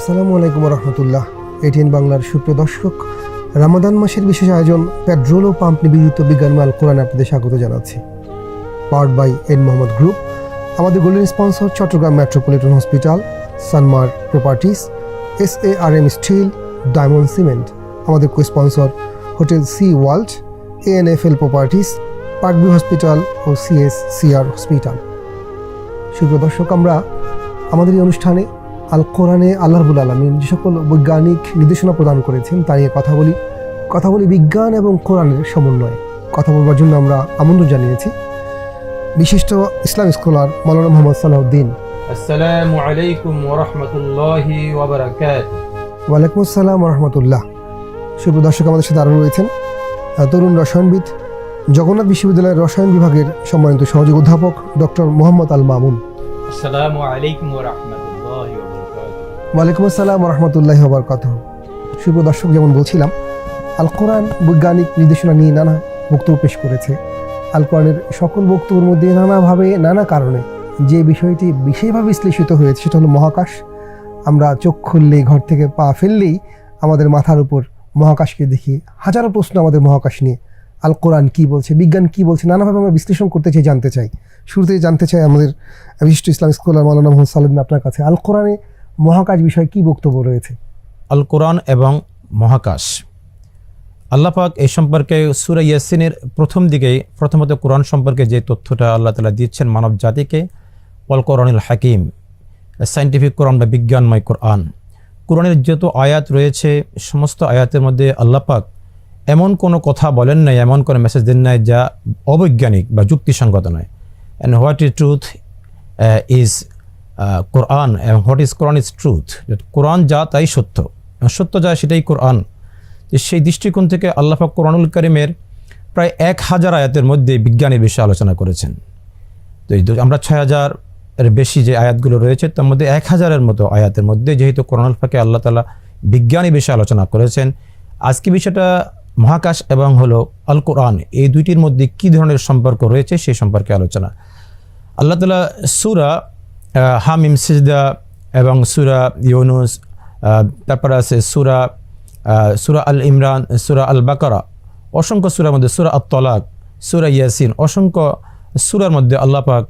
আসসালামু আলাইকুম রহমতুল্লাহ। এটিএন বাংলার সুপ্রিয় দর্শক, রামাদান মাসের বিশেষ আয়োজন পেট্রোল ও পাম্প নিবেদিত বিজ্ঞান মাল কোরআন আপনাদের স্বাগত জানাচ্ছি। Powered by N Mohammad group আমাদের golden sponsor Chattogram metropolitan hospital Sanmar properties S A R M steel diamond cement আমাদের co sponsor hotel sea world A N F L properties Parkview hospital O CS CR hospital সুপ্রিয় দর্শক, আমরা আমাদের এই অনুষ্ঠানে আল কোরআনে আল্লাহবুল আলমিন যে সকল বৈজ্ঞানিক নির্দেশনা প্রদান করেছেন তা নিয়ে কথা বলি। কথা বলি বিজ্ঞান এবং কোরআনের সমন্বয়ে। কথা বলবার জন্য আমরা আমন্ত্রণ জানিয়েছি। বিশিষ্ট ইসলাম স্কলার মৌলানা মোহাম্মদ সালাউদ্দিন। ওয়ালাইকুম আসসালাম রহমতুল্লাহ। সুপ্রিয় দর্শক আমাদের সাথে আরও রয়েছেন তরুণ রসায়নবিদ জগন্নাথ বিশ্ববিদ্যালয়ের রসায়ন বিভাগের সম্মানিত সহযোগী অধ্যাপক ডক্টর মোহাম্মদ আল মামুন আসসালামু আলাইকুম ওয়ালাইকুম আসসালাম রহমতুল্লাহ বরকাত শুভ দর্শক, যেমন বলছিলাম আল কোরআন বৈজ্ঞানিক নির্দেশনা নিয়ে নানা বক্তব্য পেশ করেছে। আল কোরআনের সকল বক্তব্যের মধ্যে নানাভাবে, নানা কারণে যে বিষয়টি বিশেষভাবে বিশ্লেষিত হয়েছে সেটা হলো মহাকাশ। আমরা চোখ খুললেই, ঘর থেকে পা ফেললেই আমাদের মাথার উপর মহাকাশকে দেখি। হাজারো প্রশ্ন আমাদের মহাকাশ নিয়ে। আল কোরআন কী বলছে, বিজ্ঞান কী বলছে, নানাভাবে আমরা বিশ্লেষণ করতে চাই, জানতে চাই। শুরুতেই জানতে চাই আমাদের বিশিষ্ট ইসলাম স্কলার মৌলানা মোহাম্মদ সালিম আপনার কাছে। আল কোরআনে মহাকাশ বিষয়ে কি বক্তব্য রয়েছে? আল কোরআন এবং মহাকাশ। আল্লাহ পাক এই সম্পর্কে সুরা ইয়াসিনের প্রথম দিকেই প্রথমত কোরআন সম্পর্কে যে তথ্যটা আল্লাহ তালা দিচ্ছেন মানব জাতিকে অল কোরআনুল হাকিম সাইন্টিফিক কোরআন বা বিজ্ঞানময় কোরআন। কোরআনের যত আয়াত রয়েছে, সমস্ত আয়াতের মধ্যে আল্লাহ পাক এমন কোনো কথা বলেন নাই, এমন কোনো মেসেজ দেন নাই যা অবৈজ্ঞানিক বা যুক্তিসঙ্গত নয়। And what is truth is Quran এবং what is Quran is truth কোরআন যা, তাই সত্য। এবং সত্য যা, সেটাই কোরআন। সেই দৃষ্টিকোণ থেকে আল্লাহাক কোরআনুল করিমের প্রায় এক হাজার আয়াতের মধ্যে বিজ্ঞানের বিষয়ে আলোচনা করেছেন। তো আমরা ছয় হাজার এর বেশি যে আয়াতগুলো রয়েছে, তার মধ্যে এক হাজারের মতো আয়াতের মধ্যে যেহেতু কোরআনুল ফাঁকে আল্লাহ তালা বিজ্ঞানী বিষয়ে আলোচনা করেছেন, আজকে বিষয়টা মহাকাশ এবং হলো আল কোরআন, এই দুইটির মধ্যে কী ধরনের সম্পর্ক রয়েছে সেই সম্পর্কে আলোচনা। আল্লাহ তালা সুরা হামিম সিজদা এবং সুরা ইউনুস তারপরে আছে সুরা সুরা আল ইমরান সুরা আল বাকারা অসংখ্য সুরার মধ্যে সুরা আত তলাক সুরা ইয়াসিন অসংখ্য সুরার মধ্যে আল্লাহ পাক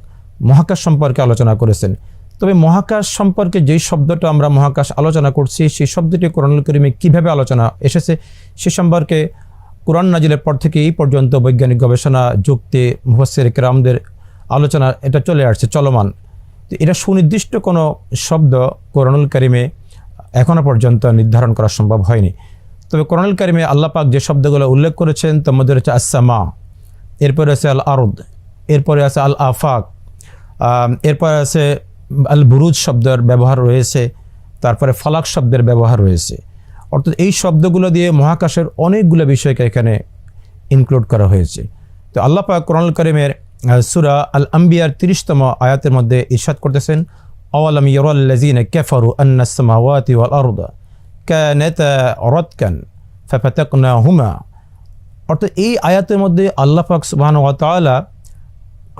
মহাকাশ সম্পর্কে আলোচনা করেছেন। তবে মহাকাশ সম্পর্কে যেই শব্দটা আমরা মহাকাশ আলোচনা করছি, সেই শব্দটি কোরআনুল করিমে কীভাবে আলোচনা এসেছে, সে সম্পর্কে কোরআন নাজিলের পর থেকে এই পর্যন্ত বৈজ্ঞানিক গবেষণা, যুক্তি মুহসের কেরামদের আলোচনা, এটা চলে আসছে, চলমান। তো এটা সুনির্দিষ্ট কোনো শব্দ কোরআনুল কারিমে এখনও পর্যন্ত নির্ধারণ করা সম্ভব হয়নি। তবে কোরআনুল কারিমে আল্লাহ পাক যে শব্দগুলো উল্লেখ করেছেন, তার মধ্যে রয়েছে আসামা এরপরে আছে আল আরদ এরপরে আছে আল আফাক এরপরে আছে আল বুরুজ শব্দের ব্যবহার রয়েছে, তারপরে ফালাক শব্দের ব্যবহার রয়েছে। অর্থাৎ এই শব্দগুলো দিয়ে মহাকাশের অনেকগুলো বিষয়কে এখানে ইনক্লুড করা হয়েছে। তো আল্লাহ পাক কোরআন করিমের সুরা আল আম্বিয়ার তিরিশতম আয়াতের মধ্যে ইরশাদ করতেছেন, আওয়ালাম ফাফাতাকনাহুমা। অর্থাৎ এই আয়াতের মধ্যে আল্লাহ পাক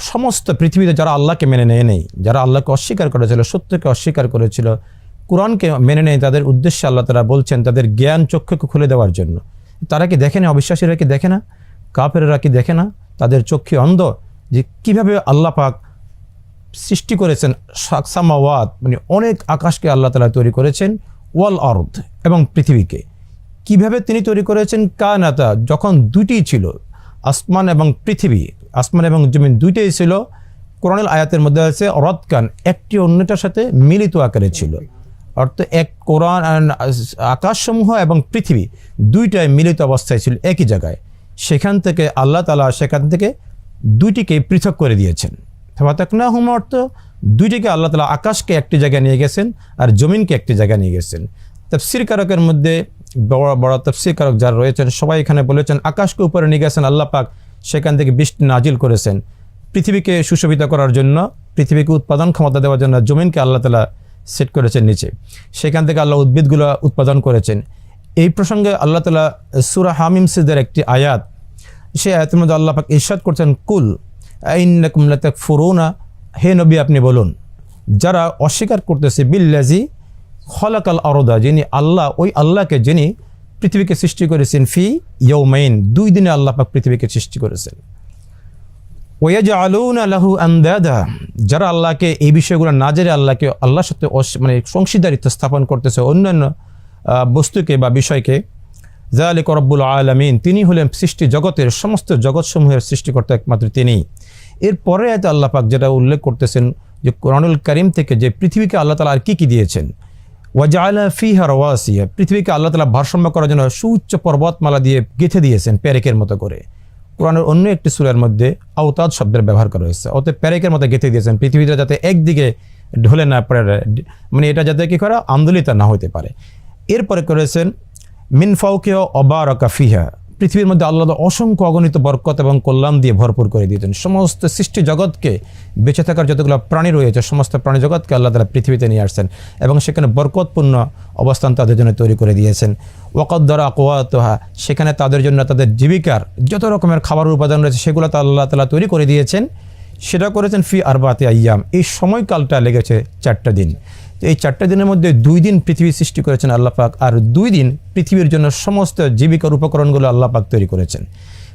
সমস্ত পৃথিবীতে যারা আল্লাহকে মেনে নেয় নেই, যারা আল্লাহকে অস্বীকার করেছিল, সত্যকে অস্বীকার করেছিল, কোরআনকে মেনে নেয় তাদের উদ্দেশ্যে আল্লাহ তারা বলছেন, তাদের জ্ঞান চক্ষুকে খুলে দেওয়ার জন্য। তারা কি দেখে না? অবিশ্বাসীরা কি দেখে না? কাফেরা কি দেখে না? তাদের চক্ষু অন্ধ। যে কীভাবে আল্লাহ পাক সৃষ্টি করেছেন সাকসামাওয়াত মানে অনেক আকাশকে আল্লাহ তালা তৈরি করেছেন, ওয়াল আরদ এবং পৃথিবীকে। কীভাবে তিনি তৈরি করেছেন? কানাতা, যখন দুটি ছিল, আসমান এবং পৃথিবী, আসমান এবং জমিন দুইটাই ছিল, কোরআনুল আয়াতের মধ্যে আছে, রদকান, একটি অন্যটার সাথে মিলিত আকারে ছিল। অর্থাৎ এক কোরআন আকাশসমূহ এবং পৃথিবী দুইটাই মিলিত অবস্থায় ছিল, একই জায়গায়। সেখান থেকে আল্লাহ তালা সেখান থেকে দুইটিকে পৃথক করে দিয়েছেন। ফাতাকনা হুম অর্থ, দুইটিকে আল্লাহ তালা আকাশকে একটি জায়গায় নিয়ে গেছেন আর জমিনকে একটি জায়গায় নিয়ে গেছেন। তফসির কারকের মধ্যে বড় বড় তফসির কারক যারা রয়েছেন, সবাই এখানে বলেছেন, আকাশকে উপরে নিয়ে গেছেন আল্লাহ পাক, সেখান থেকে বৃষ্টি নাজিল করেছেন। পৃথিবীকে সুশোভিত করার জন্য, পৃথিবীকে উৎপাদন ক্ষমতা দেওয়ার জন্য জমিনকে আল্লাহ তালা সেট করেছেন নিচে। সেখান থেকে আল্লাহ উদ্ভিদগুলো উৎপাদন করেছেন। এই প্রসঙ্গে আল্লাহ তালা সুরা হামিম সিদের একটি আয়াত সেই আয়াতের মধ্যে আল্লাহ পাক ইরশাদ করছেন, কুল, আইন্নাকুম লাতাকফুরুনা হে নবী, আপনি বলুন, যারা অস্বীকার করতেছে বিল্লাজি খলাকাল আরদা যিনি আল্লাহ, ওই আল্লাহকে যিনি পৃথিবীকে সৃষ্টি করেছেন, ফি ইয়ৌমাইন দুই দিনে আল্লাহ পাক পৃথিবীকে সৃষ্টি করেছেন। ওয়াজ আলুন আল্লাহু আন্দাদা যারা আল্লাহকে, এই বিষয়গুলো না জেনে আল্লাহকে, আল্লাহর সাথে মানে সংশীদারিত্ব স্থাপন করতেছে, অন্যান্য বস্তুকে বা বিষয়কে জালিক রব্বুল আলমিন তিনি হলেন সৃষ্টি জগতের সমস্ত জগৎসমূহের সৃষ্টিকর্তা একমাত্র তিনি। এরপরে এত আল্লাহ পাক যেটা উল্লেখ করতেছেন যে কোরআনুল করিম থেকে যে পৃথিবীকে আল্লাহ তালা আর কী কী দিয়েছেন? ওয়াজালা ফিহা রওয়াসিয়া। পৃথিবীকে আল্লাহ তালা ভারসাম্য করার জন্য সুউচ্চ পর্বতমালা দিয়ে গেঁথে দিয়েছেন প্যারেকের মতো করে। কোরআনের অন্য একটি সুরের মধ্যে আওতাদ শব্দের ব্যবহার করা হয়েছে। অতএব প্যারেকের মতো গেঁথে দিয়েছেন। পৃথিবীটা যাতে একদিকে ঢলে না পড়ে মানে এটা যাতে কী করা আন্দোলিত না হতে পারে। এরপরে করেছেন মিনফাউকেও অবারকা ফিহা। পৃথিবীর মধ্যে আল্লাহ অসংখ্য অগণিত বরকত এবং কল্যাণ দিয়ে ভরপুর করে দিয়েছেন। সমস্ত সৃষ্টি জগৎকে বেঁচে থাকার যতগুলো প্রাণী রয়েছে, সমস্ত প্রাণী জগৎকে আল্লাহ তালা পৃথিবীতে নিয়ে আসছেন এবং সেখানে বরকতপূর্ণ অবস্থান তাদের জন্য তৈরি করে দিয়েছেন। ওয়াকদ্দরা কোয়াতোহা সেখানে তাদের জন্য তাদের জীবিকার যত রকমের খাবারের উপাদান রয়েছে, সেগুলো তো আল্লাহ তালা তৈরি করে দিয়েছেন। সেটা করেছেন ফি আরবাতে আয়াম এই সময়কালটা লেগেছে চারটা দিন। এই চারটা দিনের মধ্যে দুই দিন পৃথিবী সৃষ্টি করেছেন আল্লাহ পাক, আর দুই দিন পৃথিবীর জন্য সমস্ত জীবিকার উপকরণগুলো আল্লাহ পাক তৈরি করেছেন।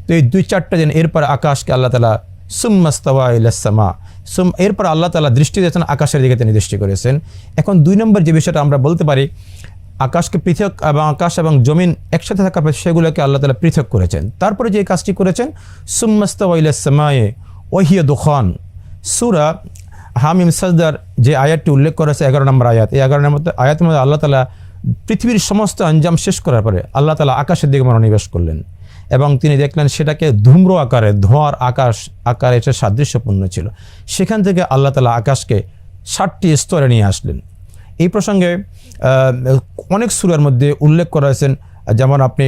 তো এই দুই চারটা দিন, এরপর আকাশকে আল্লাহ তালা সুম্মাস্তাওয়া ইলাসমা সুম এরপর আল্লাহ তালা দৃষ্টি দিয়েছেন আকাশের দিকে তিনি দৃষ্টি করেছেন। এখন দুই নম্বর যে বিষয়টা আমরা বলতে পারি, আকাশকে পৃথক এবং আকাশ এবং জমিন একসাথে থাকা সেগুলোকে আল্লাহ তালা পৃথক করেছেন। তারপরে যে কাজটি করেছেন সুম্মাস্তাওয়া ইলাসমায়ে ওহিয়া দুখান, সুরা হামিম সাজদার যে আয়াতটি উল্লেখ করেছে এগারো নম্বর আয়াত। এই এগারো নম্বর আয়াতের মধ্যে আল্লাহ তালা পৃথিবীর সমস্ত আঞ্জাম শেষ করার পরে আল্লাহ তালা আকাশের দিকে মনোনিবেশ করলেন এবং তিনি দেখলেন সেটাকে ধূম্র আকারে, ধোঁয়ার আকাশ আকারে এটা সাদৃশ্যপূর্ণ ছিল। সেখান থেকে আল্লাহ তালা আকাশকে ষাটটি স্তরে নিয়ে আসলেন। এই প্রসঙ্গে অনেক সুরের মধ্যে উল্লেখ করা হয়েছেন, যেমন আপনি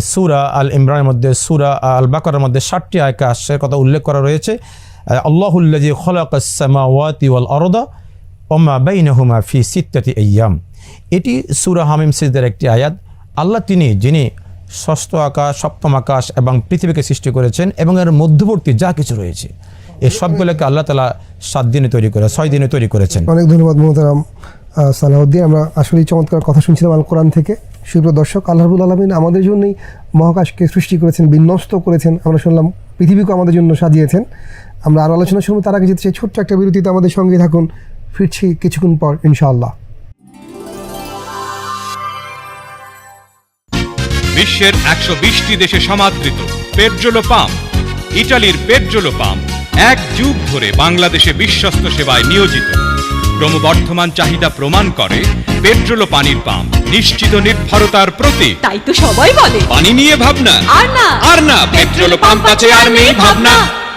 সুরা আল ইমরানের মধ্যে সুরা আল বাকরের মধ্যে ষাটটি আয়কা আকাশের কথা উল্লেখ করা রয়েছে। আল্লাহুল্লাজি খলাকাসমাওয়াতি ওয়াল আরদা ওমা বাইনাহুমা ফি সিত্তাতি ইয়াম এটি সুরা হামিম সিজদের একটি আয়াত। আল্লাহ তিনি যিনি ষষ্ঠ আকাশ সপ্তম আকাশ এবং পৃথিবীকে সৃষ্টি করেছেন এবং এর মধ্যবর্তী যা কিছু রয়েছে এই সবগুলোকে আল্লাহ তালা সাত দিনে তৈরি করে ছয় দিনে তৈরি করেছেন। অনেক ধন্যবাদ মোহতারাম আহ, সালাউদ্দিন। আমরা আসলেই চমৎকার কথা শুনছিলাম আল কোরআন থেকে। সুপ্রিয় দর্শক আল্লাহবুল আলমিন আমাদের জন্যই মহাকাশকে সৃষ্টি করেছেন, বিন্যস্ত করেছেন। আমরা শুনলাম পৃথিবীকে আমাদের জন্য সাজিয়েছেন। আমরা আরও আলোচনা শুনব, তার আগে যেতে চাই ছোট্ট একটা বিরতিতে আমাদের সঙ্গে থাকুন। ফিরছি কিছুক্ষণ পর, ইনশাআল্লাহ। বিশ্বের একশো বিশটি দেশে সমাদৃত পেট্রোলো পাম্প, ইটালির পেট্রোলো পাম্প, এক যুগ ধরে বাংলাদেশে বিশ্বস্ত সেবায় নিয়োজিত। ক্রমবর্ধমান চাহিদা প্রমাণ করে পেট্রোল ও পানির পাম্প নিশ্চিত নির্ভরতার প্রতীক। তাই তো সবাই বলে। পানি নিয়ে ভাবনা। আর না। আর না পেট্রোল পাম্প আছে আর নেই ভাবনা।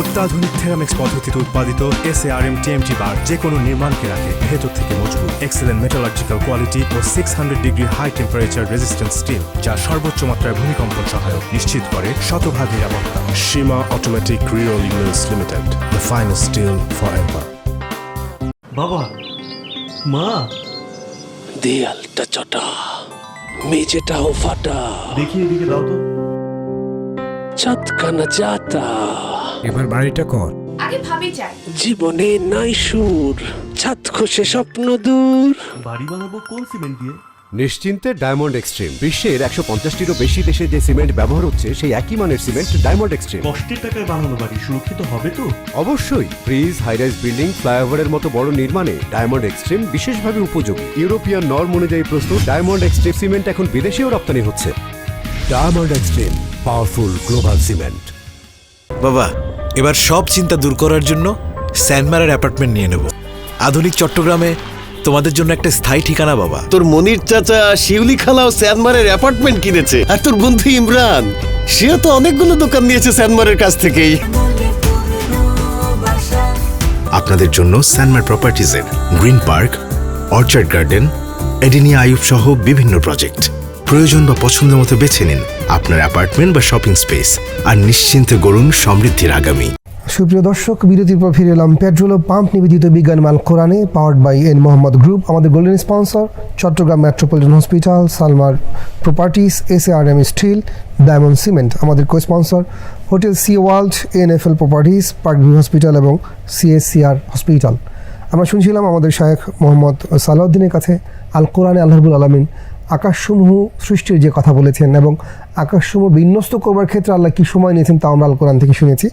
অত্যাধুনিক থেরামিক্স পদ্ধতিতে উৎপাদিত এসএআরএম টিএমটি বার যে কোনো নির্মাণকে রাখে ভেতর থেকে মজবুত এক্সেলেন্ট মেটালজিক্যাল কোয়ালিটি ও six hundred degree high temperature resistance steel যা সর্বোচ্চ মাত্রায় ভূমিকম্পন সহায়ক নিশ্চিত করে শতভাগ নিরাপত্তা। Seema automatic rerolling mills limited the finest steel for ever বাবা মা। দেয়ালটা চটা মেঝেটাও ফাটা। দেখি এদিকে দাও তো। চাঁদখানা যাতা এবার বাড়িটা কর। আগে ভাবি যাই। জীবনে নাই সুর ছাদ খসে স্বপ্ন দূর। বাড়ি বানাবো কোন সিমেন্ট দিয়ে? নিশ্চিন্তে ডায়মন্ড এক্সট্রিম বিশ্বের একশো পঞ্চাশটিরও বেশি দেশে যে সিমেন্ট ব্যবহার হচ্ছে সেই একই মানের সিমেন্ট ডায়মন্ড এক্সট্রিম কষ্টের টাকায় বানানো বাড়ি সুরক্ষিত হবে তো? অবশ্যই ব্রিজ হাইরাইজ বিল্ডিং ফ্লাইওভারের মতো বড় নির্মাণে ডায়মন্ড এক্সট্রিম বিশেষভাবে উপযোগী। ইউরোপিয়ান নর্ম অনুযায়ী প্রস্তুত ডায়মন্ড এক্সট্রিম সিমেন্ট এখন বিদেশেও রপ্তানি হচ্ছে। Diamond extreme powerful global cement বাবা এবার সব চিন্তা দূর করার জন্য স্যান্ডমারের অ্যাপার্টমেন্ট নিয়ে নেব। আধুনিক চট্টগ্রামে তোমাদের জন্য একটা স্থায়ী ঠিকানা বাবা। তোর মনির চাচা শিউলি খালাও স্যানমারের অ্যাপার্টমেন্ট কিনেছে। আর তোর বন্ধু ইমরান সেও তো অনেকগুলো দোকান নিয়েছে স্যানমারের কাছ থেকেই। আপনাদের জন্য স্যানমার প্রপার্টিজের গ্রিন পার্ক অর্চার্ড গার্ডেন এডিনিয়া আয়ুব সহ বিভিন্ন প্রজেক্ট প্রয়োজন বা পছন্দ মতো বেছে নিন আপনার অ্যাপার্টমেন্ট বা শপিং স্পেস আর নিশ্চিন্তে গড়ুন সমৃদ্ধির আগামী। সুপ্রিয় দর্শক, বিরতির পর ফিরে এলাম পেট্রোল পাম্প নিবেদিত বিজ্ঞান মাল কোরআনে powered by N Mohammad group আমাদের golden sponsor Chattogram metropolitan hospital সালমার properties S R M steel diamond cement আমাদের co sponsor hotel sea world N F L properties Parkview hospital এবং সিএসসিআর হসপিটাল আমরা শুনছিলাম আমাদের শায়েখ মোহাম্মদ সালাউদ্দিনের কাছে, আল কোরআনে আল্লাহবুল আলমিন আকাশসমূহ সৃষ্টির যে কথা বলেছেন এবং আকাশসমূহ বিন্যস্ত করবার ক্ষেত্রে আল্লাহ কী সময় নিয়েছেন তা আমরা আল কোরআন থেকে শুনেছি।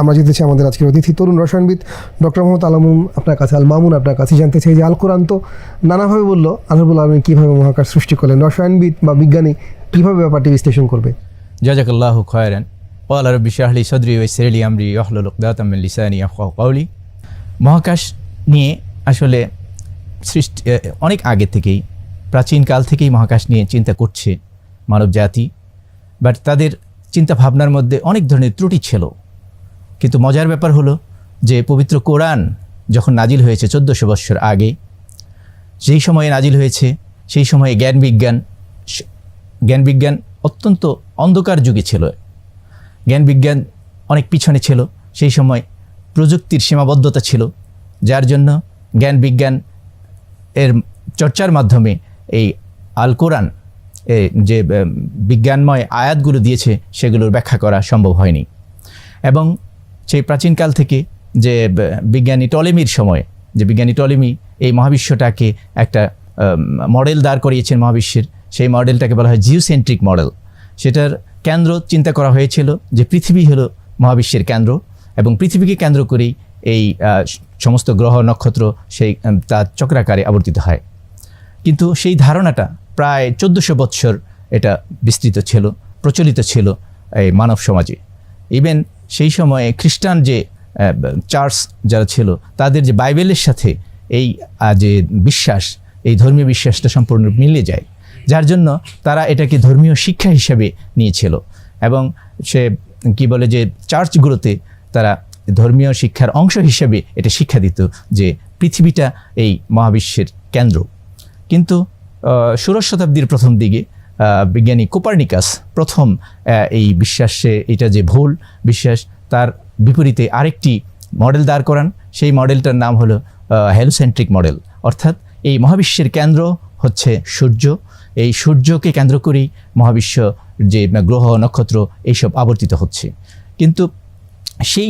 আমরা যেতে চাই আমাদের আজকের অতিথি তরুণ রসায়নবিদ ডক্টর মোহাম্মদ আলমুন আপনার কাছে, আল মামুন আপনার কাছে জানতে চাই যে আল কোরআন তো নানাভাবে বলল আল্লাহবুল আলমিন কীভাবে মহাকাশ সৃষ্টি করলেন, রসায়নবিদ বা বিজ্ঞানী কীভাবে ব্যাপারটি বিশ্লেষণ করবে? জাজাকাল্লাহু খয়রান। ওয়ালা রব্বি শাহলি সদরি ওয়াইসিরলি আমরি ওয়াহলুল উকদাতাম মিন লিসানি ইয়াফকাহু কাওলি। মহাকাশ নিয়ে আসলে সৃষ্টি অনেক আগে থেকেই প্রাচীন কাল থেকেই মহাকাশ নিয়ে চিন্তা করছে মানব জাতি। বাট তাদের চিন্তা ভাবনার মধ্যে অনেক ধরনের ত্রুটি ছিল। কিন্তু মজার ব্যাপার হলো যে পবিত্র কোরআন যখন নাজিল হয়েছে চোদ্দোশো বৎসর আগে যেই সময়ে নাজিল হয়েছে, সেই সময়ে জ্ঞান বিজ্ঞান জ্ঞান বিজ্ঞান অত্যন্ত অন্ধকার যুগে ছিল। জ্ঞান বিজ্ঞান অনেক পিছনে ছিল, সেই সময় প্রযুক্তির সীমাবদ্ধতা ছিল, যার জন্য জ্ঞান বিজ্ঞান এর চর্চার মাধ্যমে এই আল কোরআন যে বিজ্ঞানময় আয়াতগুলো দিয়েছে, সেগুলোর ব্যাখ্যা করা সম্ভব হয়নি। এবং সেই প্রাচীনকাল থেকে যে বিজ্ঞানী টলেমির সময়, যে বিজ্ঞানী টলেমি এই মহাবিশ্বটাকে একটা মডেল দাঁড় করিয়েছেন মহাবিশ্বের, সেই মডেলটাকে বলা হয় জিওসেন্ট্রিক মডেল। সেটার কেন্দ্র চিন্তা করা হয়েছিল যে পৃথিবী হলো মহাবিশ্বের কেন্দ্র এবং পৃথিবীকে কেন্দ্র করেই এই সমস্ত গ্রহ নক্ষত্র সেই তার চক্রাকারে আবর্তিত হয়। কিন্তু সেই ধারণাটা প্রায় চোদ্দোশো বৎসর এটা বিস্তৃত ছিল, প্রচলিত ছিল এই মানব সমাজে। ইভেন সেই সময়ে খ্রিস্টান যে চার্চ যারা ছিল, তাদের যে বাইবেলের সাথে এই যে বিশ্বাস, এই ধর্মীয় বিশ্বাসটা সম্পূর্ণ মিলে যায়। যার জন্য তারা এটাকে ধর্মীয় শিক্ষা হিসেবে নিয়েছিল এবং সে কি বলে যে চার্চগুলোতে তারা ধর্মীয় শিক্ষার অংশ হিসেবে এটা শিক্ষা দিত যে পৃথিবীটা এই মহাবিশ্বের কেন্দ্র। কিন্তু ষোড়শ শতাব্দীর প্রথম দিকে বিজ্ঞানী কোপার্নিকাস প্রথম এই বিশ্বাসে এটা যে ভুল বিশ্বাস, তার বিপরীতে আরেকটি মডেল দাঁড় করান। সেই মডেলটার নাম হলো হেলোসেন্ট্রিক মডেল। অর্থাৎ এই মহাবিশ্বের কেন্দ্র হচ্ছে সূর্য। এই সূর্যকে কেন্দ্র করেই মহাবিশ্ব যে গ্রহ, নক্ষত্র, এইসব আবর্তিত হচ্ছে। কিন্তু সেই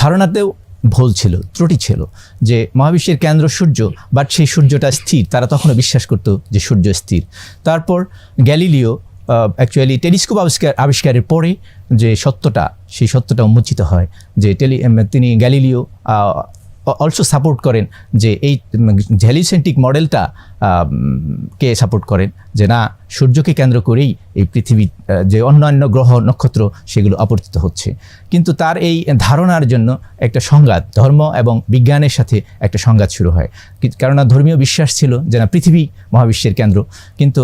ধারণাতেও ভুল ছিল, ত্রুটি ছিল, যে মহাবিশ্বের কেন্দ্র সূর্য বাট সেই সূর্যটা স্থির, তারা তখনও বিশ্বাস করতো যে সূর্য স্থির। তারপর গ্যালিলিও অ্যাকচুয়ালি টেলিস্কোপ আবিষ্কার, আবিষ্কারের পরে যে সত্যটা, সেই সত্যটা উন্মোচিত হয়, যে টেলি তিনি গ্যালিলিও অলসো সাপোর্ট করেন যে এই ঝ্যালিসেন্টিক মডেলটা কে সাপোর্ট করেন? যে না, সূর্যকে কেন্দ্র করেই এই পৃথিবী যে অন্যান্য গ্রহ, নক্ষত্র সেগুলো আবর্তিত হচ্ছে। কিন্তু তার এই ধারণার জন্য একটা সংঘাত, ধর্ম এবং বিজ্ঞানের সাথে একটা সংঘাত শুরু হয়। কেননা ধর্মীয় বিশ্বাস ছিল যে না, পৃথিবী মহাবিশ্বের কেন্দ্র। কিন্তু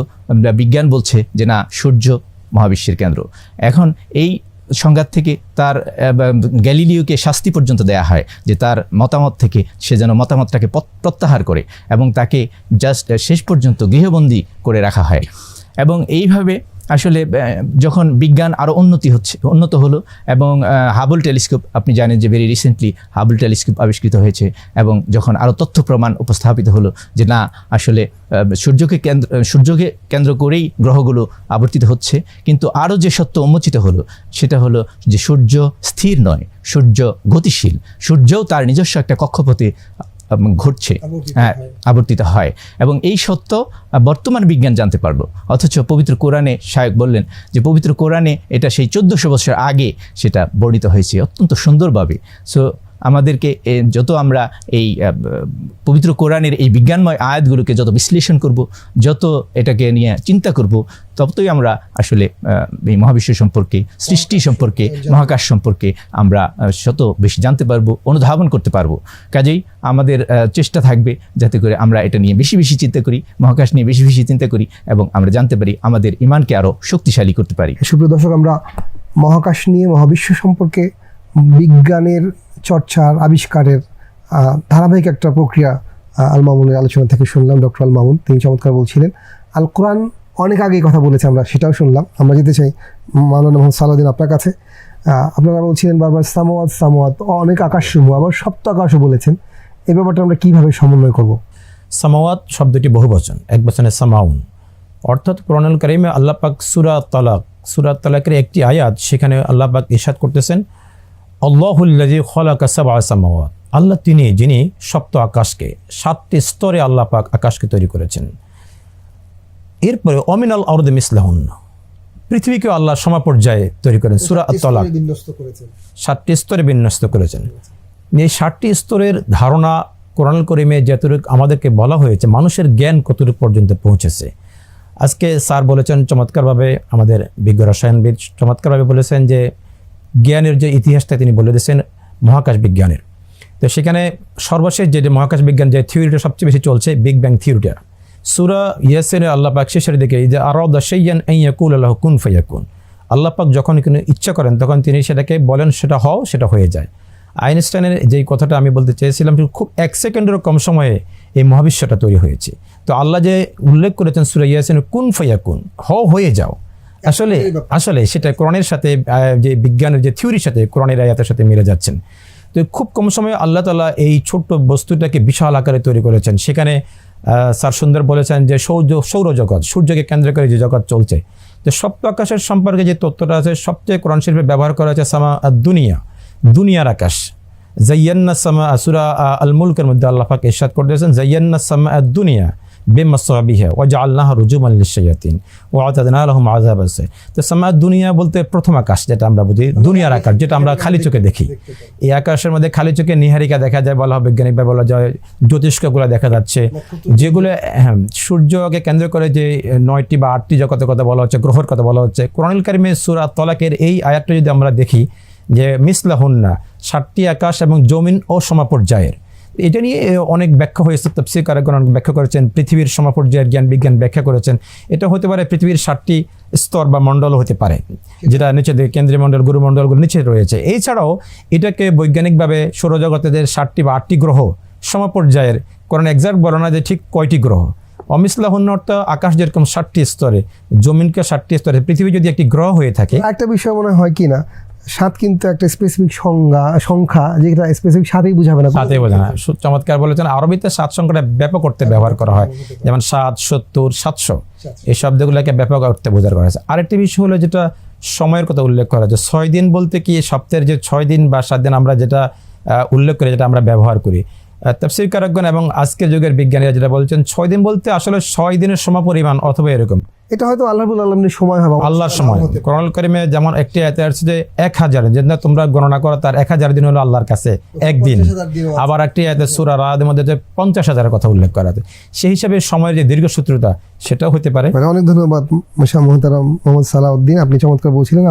বিজ্ঞান বলছে যে না, সূর্য মহাবিশ্বের কেন্দ্র। এখন এই সংঘাত থেকে তার গ্যালিলিওকে শাস্তি পর্যন্ত দেয়া হয় যে তার মতামত থেকে সে যেন মতামতটাকে প্রত্যাহার করে এবং তাকে জাস্ট শেষ পর্যন্ত গৃহবন্দী করে রাখা হয়। এবং এইভাবে আসলে যখন বিজ্ঞান আরও উন্নতি হচ্ছে, উন্নত হলো এবং হাবল টেলিস্কোপ আপনি জানেন যে ভেরি রিসেন্টলি হাবল টেলিস্কোপ আবিষ্কৃত হয়েছে এবং যখন আরও তথ্য প্রমাণ উপস্থাপিত হলো যে না, আসলে সূর্যকে কেন্দ্র সূর্যকে কেন্দ্র করেই গ্রহগুলো আবর্তিত হচ্ছে, কিন্তু আরও যে সত্য উন্মোচিত হলো সেটা হলো যে সূর্য স্থির নয়, সূর্য গতিশীল, সূর্যও তার নিজস্ব একটা কক্ষপথে হ্যাঁ হয়। আবর্তিত হয়। এবং এই সত্য বর্তমান বিজ্ঞান জানতে পারব। অথচ পবিত্র কোরআনে শায়ক বললেন যে পবিত্র কোরআনে এটা সেই চোদ্দোশো বছর আগে সেটা বর্ণিত হয়েছে অত্যন্ত সুন্দরভাবে। সো আমাদেরকে যত আমরা এই পবিত্র কোরআনের এই বিজ্ঞানময় আয়াতগুলোকে যত বিশ্লেষণ করব, যত এটাকে নিয়ে চিন্তা করব, ততই আমরা আসলে এই মহাবিশ্ব সম্পর্কে, সৃষ্টি সম্পর্কে, মহাকাশ সম্পর্কে আমরা শত বেশি জানতে পারব, অনুধাবন করতে পারব। কাজেই আমাদের চেষ্টা থাকবে যাতে করে আমরা এটা নিয়ে বেশি বেশি চিন্তা করি, মহাকাশ নিয়ে বেশি বেশি চিন্তা করি এবং আমরা জানতে পারি আমাদের ইমানকে আরও শক্তিশালী করতে পারি। সুপ্রিয় দর্শক, আমরা মহাকাশ নিয়ে, মহাবিশ্ব সম্পর্কে বিজ্ঞানের চর্চার, আবিষ্কারের ধারাবাহিক একটা প্রক্রিয়া আল মামুনের আলোচনা থেকে শুনলাম, ডক্টর আল মামুন। তিনি চমৎকার বলছিলেন। আল কোরআন অনেক আগে কথা বলেছে, আমরা সেটাও শুনলাম। আমরা যেতে চাই। মাওলানা মোহাম্মদ সালাউদ্দিন আপনার কাছে। আপনারা বলছিলেন বারবার সামোয়াত সামোয়াত আনেক আকাশসমূহ, আবার সপ্ত আকাশও বলেছেন। এই ব্যাপারটা আমরা কীভাবে সমন্বয় করব? সামাওয়াত শব্দটি বহুবচন, এক বচনে সামাউন। অর্থাৎ কোরআনুল কারিমে আল্লাহ পাক সুরা তালাক, সুরা তালাকের একটি আয়াত, সেখানে আল্লাহ পাক ইরশাদ করতেছেন আল্লাহুল্লাজি খলাকা সাবা সামাওয়াত। আল্লাহ তিনি যিনি সপ্ত আকাশকে সাতটি স্তরে আল্লাহ পাক আকাশকে তৈরি করেছেন। এরপরে অমিনাল আরদ মিসলাহুন। পৃথিবীকে আল্লাহ সমাপর্যায়ে তৈরি করেন সুরা তলাক ষাটটি স্তরে বিন্যস্ত করেছেন। এই ষাটটি স্তরের ধারণা কোরআন করিমে যতটুকু আমাদেরকে বলা হয়েছে মানুষের জ্ঞান কতটুকু পর্যন্ত পৌঁছেছে। আজকে স্যার বলেছেন চমৎকারভাবে আমাদের বিজ্ঞ রসায়নবিদ চমৎকারভাবে বলেছেন যে জ্ঞানের যে ইতিহাসটা তিনি বলে দিয়েছেন, মহাকাশ বিজ্ঞানের। তো সেখানে সর্বশেষ যে মহাকাশ বিজ্ঞান, যে থিওরিটা সবচেয়ে বেশি চলছে, বিগ ব্যাং থিওরিটা। সুরা ইয়াসের আল্লাহ পাক শেষের দিকে যে আরও দশাইয়ান ইয়াকুল আল্লাহ কুন ফাইয়াকুন আল্লাহ পাক যখন কোনো ইচ্ছা করেন, তখন তিনি সেটাকে বলেন, সেটা হও, সেটা হয়ে যায়। আইনস্টাইনের যেই কথাটা আমি বলতে চেয়েছিলাম খুব এক সেকেন্ডেরও কম সময়ে এই মহাবিশ্বটা তৈরি হয়েছে। তো আল্লাহ যে উল্লেখ করেছেন সুরা ইয়াসিন কুন ফাইয়াকুন হও, হয়ে যাও। আসলে আসলে সেটা কোরআনের সাথে যে বিজ্ঞানের যে থিওরির সাথে কোরআনের আয়াতের সাথে মিলে যাচ্ছেন। তো খুব কম সময়ে আল্লাহ তালা এই ছোট্ট বস্তুটাকে বিশাল আকারে তৈরি করেছেন। সেখানে স্যার সুন্দর বলেছেন যে সৌর সৌরজগৎ সূর্যকে কেন্দ্র করে যে জগৎ চলছে। তো সপ্ত আকাশের সম্পর্কে যে তথ্যটা আছে সবচেয়ে কোরআন শিল্পে ব্যবহার করা হয়েছে সামা দুনিয়া দুনিয়ার আকাশ। জাইয়ান্না সামা আসুরা আল মুলকের মধ্যে আল্লাহ পাক ইরশাদ করে দিয়েছেন জাইয়ান্না সামা দুনিয়া। বেমাসবিহা ওয়াজা আল্লাহ রুজুম আল্লিশায়াতিন ও আতাদনা আলহম আজাব তো সামা দুনিয়া বলতে প্রথম আকাশ যেটা আমরা বুঝি, দুনিয়ার আকাশ যেটা আমরা খালি চোখে দেখি। এই আকাশের মধ্যে খালি চোখে নিহারিকা দেখা যায় বলা হয় বৈজ্ঞানিকভাবে বলা যায়, জ্যোতিষ্কগুলো দেখা যাচ্ছে। যেগুলো হ্যাঁ সূর্যকে কেন্দ্র করে যে নয়টি বা আটটি জগতের কথা বলা হচ্ছে, গ্রহর কথা বলা হচ্ছে, কোরআনুল কারিমে সুরা তলাকের এই আয়াতটা যদি আমরা দেখি যে মিসলাহুন্না ষাটটি আকাশ এবং জমিন ও সমাপর্যায়ের। এটা নিয়ে অনেক ব্যাখ্যা হয়েছে। তফসির কারকগণ অনেক ব্যাখ্যা করেছেন। পৃথিবীর সমাপর্যায়ের জ্ঞান বিজ্ঞান ব্যাখ্যা করেছেন। এটা হতে পারে পৃথিবীর ষাটটি স্তর বা মণ্ডল হতে পারে, যেটা নিচে কেন্দ্রীয় মণ্ডল, গুরুমণ্ডলগুলো নিচে রয়েছে। এছাড়াও এটাকে বৈজ্ঞানিকভাবে সৌরজগতের ষাটটি বা আটটি গ্রহ সমপর্যায়ের কোরআন এক্সাক্ট বর্ণনা যে ঠিক কয়টি গ্রহ। অমিসলাহন অর্থ আকাশ যেরকম ষাটটি স্তরে, জমিনকে ষাটটি স্তরে, পৃথিবী যদি একটি গ্রহ হয়ে থাকে একটা বিষয় মনে হয় কি না সাত কিন্তু একটা স্পেসিফিক সংজ্ঞা সংখ্যা যেটা স্পেসিফিক সাতেই বোঝাবে না সাতেই বোঝা না। চমৎকার বলেছেন। আরবিতে সাত সংখ্যাটা ব্যাপক করতে ব্যবহার করা হয়। যেমন সাত সত্তর সাতশো। এই শব্দগুলোকে ব্যাপক অর্থে বোঝার করা হয়েছে। আরেকটি বিষয় হলো যেটা সময়ের কথা উল্লেখ করা হয়েছে ছয় দিন বলতে কি সপ্তাহের যে ছয় দিন বা সাত দিন আমরা যেটা উল্লেখ করি যেটা আমরা ব্যবহার করি। তফসির কারকগণ এবং আজকের যুগের বিজ্ঞানীরা যেটা বলছেন ছয় দিন বলতে আসলে ছয় দিনের সমপরিমাণ অথবা এরকম। এটা হয়তো আল্লাহ আলমের সময় হবে আল্লাহর সময়। কোরআন করিমে যেমন একটি আয়াতে আছে যে এক হাজার যেটা তোমরা গণনা করো তার এক হাজার দিন হলো আল্লাহর কাছে একদিন 50,000 দিনও আছে। আবার একটি আয়াতে সুরা রাদের মধ্যে যে পঞ্চাশ হাজারের কথা উল্লেখ করা আছে। সেই হিসাবে সময়ের যে দীর্ঘ দীর্ঘসূত্রতা সেটাও হতে পারে। মানে অনেক ধন্যবাদ মশা মোহতারাম মোহাম্মদ সালাউদ্দিন। আপনি চমৎকার বলছিলেন।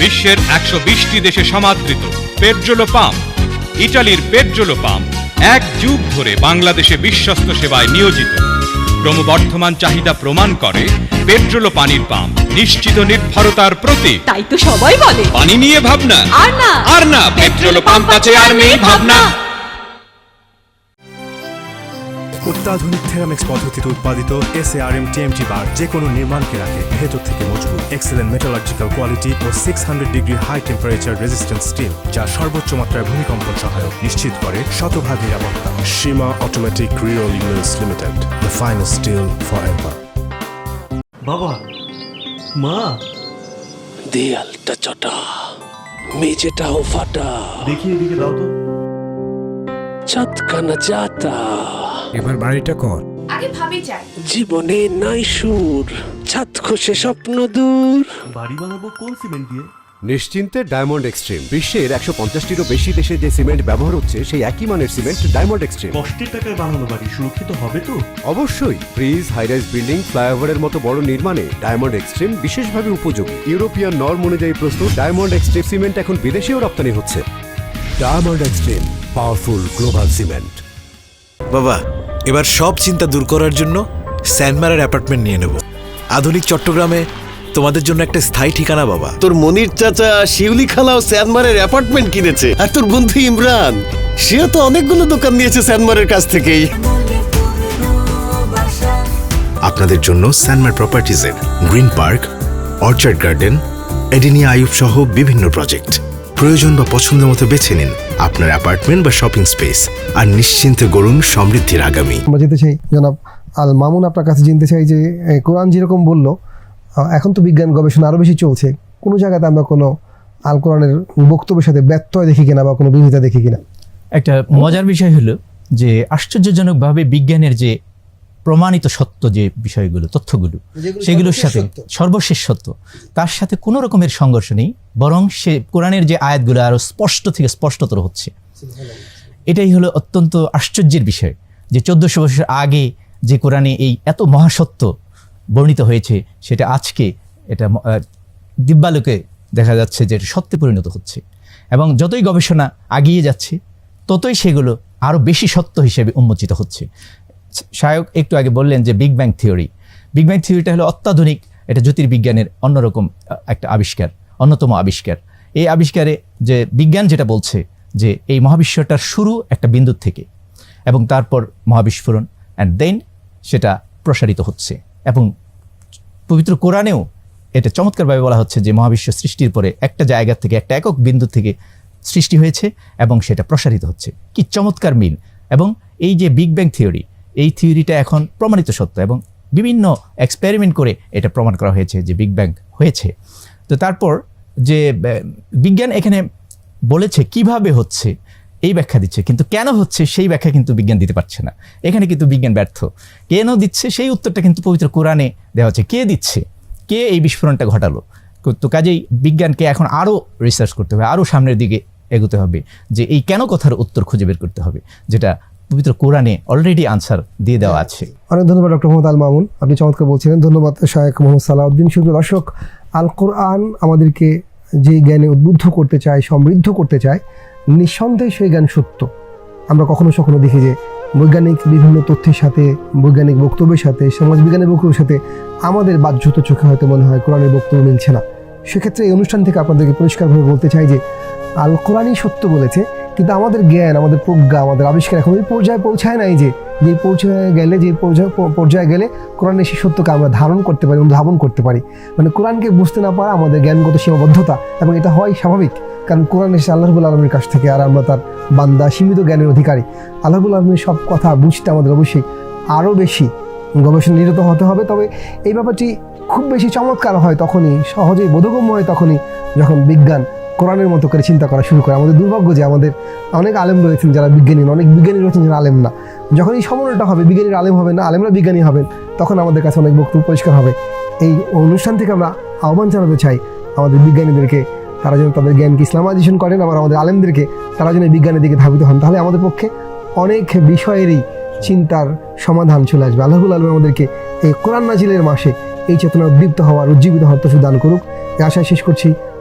বিশ্বের একশো বিশটি দেশে সমাদৃত পেট্রোলো পাম্প ইটালির পেট্রোলো পাম্প এক যুগ ধরে বাংলাদেশে বিশ্বস্ত সেবায় নিয়োজিত। ক্রমবর্ধমান চাহিদা প্রমাণ করে পেট্রোল ও পানির পাম্প নিশ্চিত নির্ভরতার প্রতি তাই তো সবাই বলে। পানি নিয়ে ভাবনা। আর না। আর না পেট্রোল পাম্প আছে আর নেই ভাবনা। অত্যাধুনিক থেরামিক্স পদ্ধতিতে উৎপাদিত S R M TMT bar যে কোনো নির্মাণকে রাখে ভেতর থেকে মজবুত এক্সেলেন্ট মেটালজিক্যাল কোয়ালিটি ও six hundred degree high temperature resistance steel যা সর্বোচ্চ মাত্রায় ভূমিকম্পন সহায়ক নিশ্চিত করে শতভাগ নিরাপত্তা। Seema automatic rerolling mills limited the finest steel for ever বাবা মা। দেয়ালটা চটা মেঝেটাও ফাটা। দেখি এদিকে দাও তো। যাতা এবার বাড়িটা কর। আগে ভাবি যাই। জীবনে নাই সুর ছাদ খসে স্বপ্ন দূর। বাড়ি বানাবো কোন সিমেন্ট দিয়ে? নিশ্চিন্তে ডায়মন্ড এক্সট্রিম বিশ্বের একশো পঞ্চাশটিরও বেশি দেশে যে সিমেন্ট ব্যবহার হচ্ছে সেই একই মানের সিমেন্ট ডায়মন্ড এক্সট্রিম কষ্টের টাকায় বানানো বাড়ি সুরক্ষিত হবে তো? অবশ্যই ব্রিজ হাইরাইজ বিল্ডিং ফ্লাইওভারের মতো বড় নির্মাণে ডায়মন্ড এক্সট্রিম বিশেষভাবে উপযোগী। ইউরোপিয়ান নর্ম অনুযায়ী প্রস্তুত ডায়মন্ড এক্সট্রিম সিমেন্ট এখন বিদেশেও রপ্তানি হচ্ছে। Diamond extreme powerful global cement বাবা এবার সব চিন্তা দূর করার জন্য স্যান্ডমারের অ্যাপার্টমেন্ট নিয়ে নেব। আধুনিক চট্টগ্রামে তোমাদের জন্য একটা স্থায়ী ঠিকানা বাবা। তোর মনির চাচা শিউলি খালাও স্যানমারের অ্যাপার্টমেন্ট কিনেছে। আর তোর বন্ধু ইমরান সেও তো অনেকগুলো দোকান নিয়েছে স্যানমারের কাছ থেকেই। আপনাদের জন্য স্যানমার প্রপার্টিজের গ্রিন পার্ক অর্চার্ড গার্ডেন এডিনিয়া আয়ুব সহ বিভিন্ন প্রজেক্ট প্রয়োজন বা পছন্দ মতো বেছে নিন আপনার অ্যাপার্টমেন্ট বা শপিং স্পেস আর নিশ্চিন্তে গড়ুন সমৃদ্ধির আগামী। আমরা যেতে চাই জনাব আল মামুন আপনার কাছে জানতে চাই যে কোরআন যেরকম বলল এখন তো বিজ্ঞান গবেষণা আরও বেশি চলছে কোনো জায়গাতে আমরা কোনো আল কোরআনের বক্তব্যের সাথে ব্যত্যয় দেখি কিনা বা কোনো বিভীতা দেখি কিনা? একটা মজার বিষয় হলো যে আশ্চর্যজনকভাবে বিজ্ঞানের যে প্রমাণিত সত্য যে বিষয়গুলো তথ্যগুলো সেগুলোর সাথে সর্বশেষ সত্য। তার সাথে কোনো রকমের সংঘর্ষ নেই বরং সে কোরআনের যে আয়াতগুলো আরও স্পষ্ট থেকে স্পষ্টতর হচ্ছে। এটাই হলো অত্যন্ত আশ্চর্যের বিষয় যে চোদ্দশো বছর আগে যে কোরআনে এই এত মহাসত্য বর্ণিত হয়েছে সেটা আজকে এটা দিব্যালোকে দেখা যাচ্ছে যে এটা সত্যে পরিণত হচ্ছে। এবং যতই গবেষণা আগিয়ে যাচ্ছে ততই সেগুলো আরও বেশি সত্য হিসেবে উন্মোচিত হচ্ছে। শায়ক একটু আগে বললেন যে big bang theory big bang থিওরিটা হলো অত্যাধুনিক, এটা জ্যোতির্বিজ্ঞানের অন্যরকম একটা আবিষ্কার, অন্যতম আবিষ্কার। এই আবিষ্কারে যে বিজ্ঞান যেটা বলছে যে এই মহাবিশ্বটার শুরু একটা বিন্দুর থেকে এবং তারপর মহাবিস্ফোরণ অ্যান্ড দেন সেটা প্রসারিত হচ্ছে এবং পবিত্র কোরআনেও এটা চমৎকারভাবে বলা হচ্ছে যে মহাবিশ্ব সৃষ্টির পরে একটা জায়গা থেকে একটা একক বিন্দু থেকে সৃষ্টি হয়েছে এবং সেটা প্রসারিত হচ্ছে। কি চমৎকার মিল। এবং এই যে বিগ ব্যাং থিওরি এই থিওরিটা এখন প্রমাণিত সত্য এবং বিভিন্ন এক্সপেরিমেন্ট করে এটা প্রমাণ করা হয়েছে যে বিগ ব্যাং হয়েছে। তো তারপর যে বিজ্ঞান এখানে বলেছে কীভাবে হচ্ছে, এই ব্যাখ্যা দিচ্ছে। কিন্তু কেন হচ্ছে সেই ব্যাখ্যা কিন্তু বিজ্ঞান দিতে পারছে না। এখানে কিন্তু বিজ্ঞান ব্যর্থ। কেন দিচ্ছে সেই উত্তরটা কিন্তু পবিত্র কোরআনে দেওয়া হচ্ছে। কে দিচ্ছে? কে এই বিস্ফোরণটা ঘটালো? তো কাজেই বিজ্ঞানকে এখন আরও রিসার্চ করতে হবে, আরও সামনের দিকে এগোতে হবে যে এই কেন কথার উত্তর খুঁজে বের করতে হবে, যেটা পবিত্র কোরআনে অলরেডি আনসার দিয়ে দেওয়া আছে। অনেক ধন্যবাদ ডক্টর মোহাম্মদ আল মামুন আপনি চমৎকার বলছিলেন। ধন্যবাদ শায়েখ মোহাম্মদ সালাউদ্দিন। শুধু দর্শক আল কোরআন আমাদেরকে যে জ্ঞানে উদ্বুদ্ধ করতে চায়, সমৃদ্ধ করতে চায়, নিঃসন্দেহে সেই জ্ঞান সত্য। আমরা কখনো কখনো দেখি যে বৈজ্ঞানিক বিভিন্ন তথ্যের সাথে, বৈজ্ঞানিক বক্তব্যের সাথে, সমাজবিজ্ঞানের বক্তব্যের সাথে আমাদের বাহ্যত চোখে হয়তো মনে হয় কোরআনের বক্তব্য মিলছে না। সেক্ষেত্রে এই অনুষ্ঠান থেকে আপনাদেরকে পরিষ্কারভাবে বলতে চাই যে আল কোরআনই সত্য বলেছে। কিন্তু আমাদের জ্ঞান, আমাদের প্রজ্ঞা, আমাদের আবিষ্কার এখন ওই পর্যায়ে পৌঁছায় নাই যে যে পৌঁছায় গেলে, যে পর্যায়ে পর্যায়ে গেলে কোরআনের সেই সত্যকে আমরা ধারণ করতে পারি ধারণ করতে পারি। মানে কোরআনকে বুঝতে না পারা আমাদের জ্ঞানগত সীমাবদ্ধতা এবং এটা হয় স্বাভাবিক। কারণ কোরআন এসে আল্লাহবুল আলমীর কাছ থেকে আর আমরা তার বান্দা, সীমিত জ্ঞানের অধিকারী। আল্লাহবুল আলমীর সব কথা বুঝতে আমাদের অবশ্যই আরও বেশি গবেষণা নিরত হতে হবে। তবে এই ব্যাপারটি খুব বেশি চমৎকার হয় তখনই, সহজেই বোধগম্য হয় তখনই যখন বিজ্ঞান কোরআনের মতো করে চিন্তা করা শুরু করে। আমাদের দুর্ভাগ্য যে আমাদের অনেক আলেম রয়েছেন যারা বিজ্ঞানী অনেক বিজ্ঞানী রয়েছেন যারা আলেম না। যখন এই সমন্বয়টা হবে, বিজ্ঞানীর আলেম হবে না, আলেমরা বিজ্ঞানী হবেন, তখন আমাদের কাছে অনেক বক্তব্য পরিষ্কার হবে। এই অনুষ্ঠান থেকে আমরা আহ্বান জানাতে চাই আমাদের বিজ্ঞানীদেরকে, তারা যেন তাদের জ্ঞানকে ইসলামাইজেশন করেন, আবার আমাদের আলেমদেরকে তারা যেন বিজ্ঞানের দিকে ধাবিত হন। তাহলে আমাদের পক্ষে অনেক বিষয়েরই চিন্তার সমাধান চলে আসবে। আল্লাহুল আলম আমাদেরকে এই কোরআন নাজিলের মাসে এই চেতনা উদ্দীপ্ত হওয়ার, উজ্জীবিত হওয়ার দান করুক। আশায় শেষ করছি।